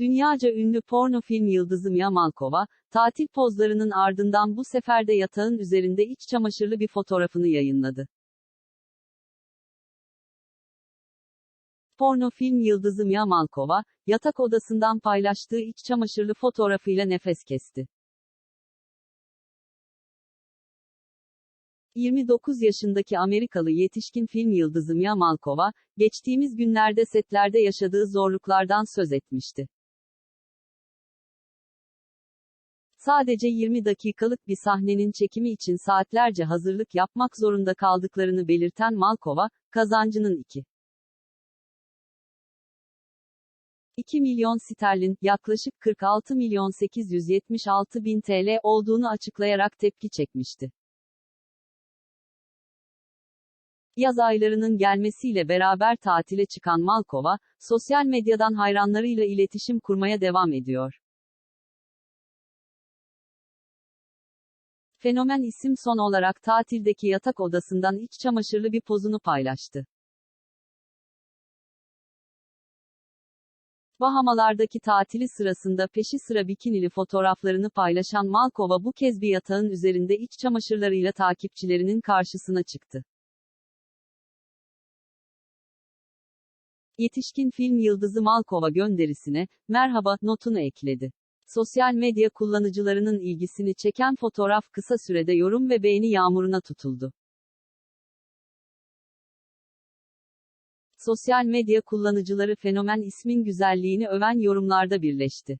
Dünyaca ünlü porno film yıldızı Mia Malkova, tatil pozlarının ardından bu sefer de yatağın üzerinde iç çamaşırlı bir fotoğrafını yayınladı. Porno film yıldızı Mia Malkova, yatak odasından paylaştığı iç çamaşırlı fotoğrafıyla nefes kesti. 29 yaşındaki Amerikalı yetişkin film yıldızı Mia Malkova, geçtiğimiz günlerde setlerde yaşadığı zorluklardan söz etmişti. Sadece 20 dakikalık bir sahnenin çekimi için saatlerce hazırlık yapmak zorunda kaldıklarını belirten Malkova, kazancının 2. 2 milyon sterlin, yaklaşık 46 milyon 876 bin TL olduğunu açıklayarak tepki çekmişti. Yaz aylarının gelmesiyle beraber tatile çıkan Malkova, sosyal medyadan hayranlarıyla iletişim kurmaya devam ediyor. Fenomen isim son olarak tatildeki yatak odasından iç çamaşırlı bir pozunu paylaştı. Bahamalardaki tatili sırasında peşi sıra bikinili fotoğraflarını paylaşan Malkova bu kez bir yatağın üzerinde iç çamaşırlarıyla takipçilerinin karşısına çıktı. Yetişkin film yıldızı Malkova gönderisine, merhaba, notunu ekledi. Sosyal medya kullanıcılarının ilgisini çeken fotoğraf kısa sürede yorum ve beğeni yağmuruna tutuldu. Sosyal medya kullanıcıları fenomen ismin güzelliğini öven yorumlarda birleşti.